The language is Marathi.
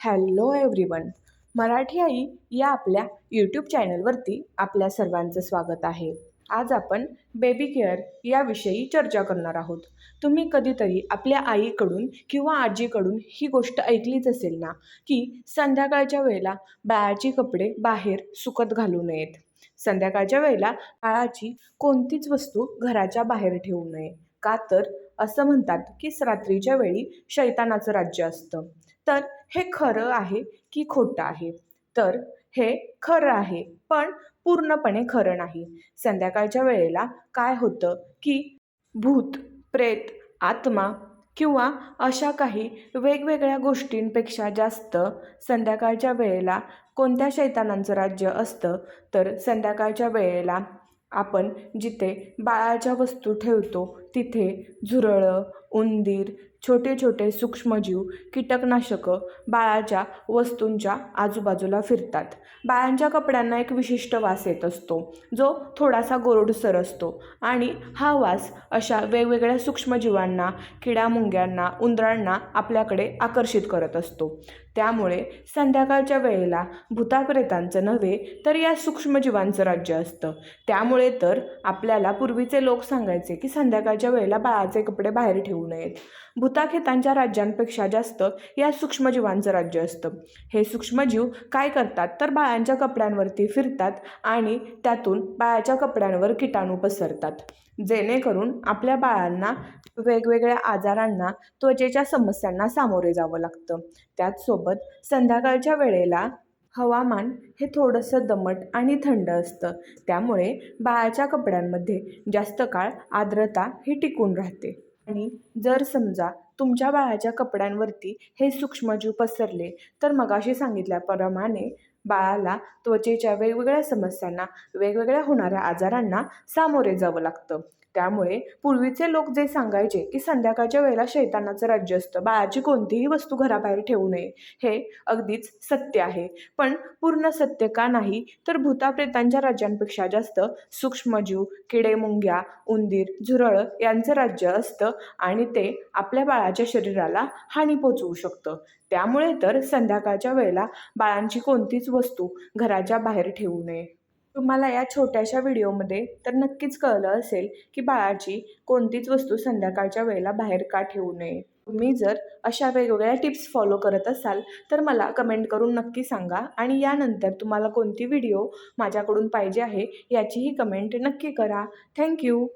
Hello everyone. मराठी आई या आपल्या यूट्यूब चॅनलवरती आपल्या सर्वांचं स्वागत आहे. आज आपण बेबी केअर याविषयी चर्चा करणार आहोत. तुम्ही कधीतरी आपल्या आईकडून किंवा आजीकडून ही गोष्ट ऐकलीच असेल ना की संध्याकाळच्या वेळेला बाळाची कपडे बाहेर सुकत घालू नयेत. संध्याकाळच्या वेळेला बाळाची कोणतीच वस्तू घराच्या बाहेर ठेवू नये. का तर असं म्हणतात की रात्रीच्या वेळी शैतानाचं राज्य असतं. तर हे खरं आहे की खोटं आहे? तर हे खरं आहे पण पूर्णपणे खरं नाही. संध्याकाळच्या वेळेला काय होतं की भूत प्रेत आत्मा किंवा अशा काही वेगवेगळ्या गोष्टींपेक्षा जास्त संध्याकाळच्या वेळेला कोणत्या शैतानांचं राज्य असतं? तर संध्याकाळच्या वेळेला आपण जिथे बाळाच्या वस्तू ठेवतो तिथे झुरळं उंदीर छोटे छोटे सूक्ष्मजीव कीटकनाशकं बाळाच्या वस्तूंच्या आजूबाजूला फिरतात. बाळांच्या कपड्यांना एक विशिष्ट वास येत असतो जो थोडासा गोरडसर असतो आणि हा वास अशा वेगवेगळ्या सूक्ष्मजीवांना किड्यामुंग्यांना उंदरांना आपल्याकडे आकर्षित करत असतो. त्यामुळे संध्याकाळच्या वेळेला भूताप्रेतांचं नव्हे तर या सूक्ष्मजीवांचं राज्य असतं. त्यामुळे तर आपल्याला पूर्वीचे लोक सांगायचे की संध्याकाळ संध्याकाळच्या वेळेला बाळाचे कपडे बाहेर ठेवू नयेत. भूताखेतांच्या राज्यांपेक्षा जास्त या सूक्ष्मजीवांचं राज्य असतं. हे सूक्ष्मजीव काय करतात? तर बाळांच्या कपड्यांवरती फिरतात आणि त्यातून बाळाच्या कपड्यांवर किटाणू पसरतात. जेणेकरून आपल्या बाळांना वेगवेगळ्या आजारांना त्वचेच्या समस्यांना सामोरे जावं लागतं. त्याचसोबत संध्याकाळच्या वेळेला हवामान हे थोडंसं दमट आणि थंड असतं. त्यामुळे बाळाच्या कपड्यांमध्ये जास्त काळ आर्द्रता ही टिकून राहते. आणि जर समजा तुमच्या बाळाच्या कपड्यांवरती हे सूक्ष्मजीव पसरले तर मगाशी सांगितल्याप्रमाणे बाळाला त्वचेच्या वेगवेगळ्या समस्यांना वेगवेगळ्या होणाऱ्या आजारांना सामोरे जावं लागतं. त्यामुळे पूर्वीचे लोक जे सांगायचे की संध्याकाळच्या वेळेला शैतानाचं राज्य असतं बाळाची कोणतीही वस्तू घराबाहेर ठेवू नये हे अगदीच सत्य आहे. पण पूर्ण सत्य का नाही तर भूताप्रेतांच्या राज्यांपेक्षा जास्त सूक्ष्मजीव किडे मुंग्या उंदीर झुरळ यांचं राज्य असतं आणि ते आपल्या बाळाच्या शरीराला हानी पोचवू शकतं. त्यामुळे तर संध्याकाळच्या वेळेला बाळांची कोणतीच वस्तू घराच्या बाहेर ठेवू नये. तुम्हाला या छोट्याशा व्हिडिओमध्ये तर नक्कीच कळलं असेल की बाळाची कोणतीच वस्तू संध्याकाळच्या वेळेला बाहेर का ठेवू नये. तुम्ही जर अशा वेगवेगळ्या टिप्स फॉलो करत असाल तर मला कमेंट करून नक्की सांगा आणि यानंतर तुम्हाला कोणती व्हिडिओ माझ्याकडून पाहिजे आहे याचीही कमेंट नक्की करा. थँक्यू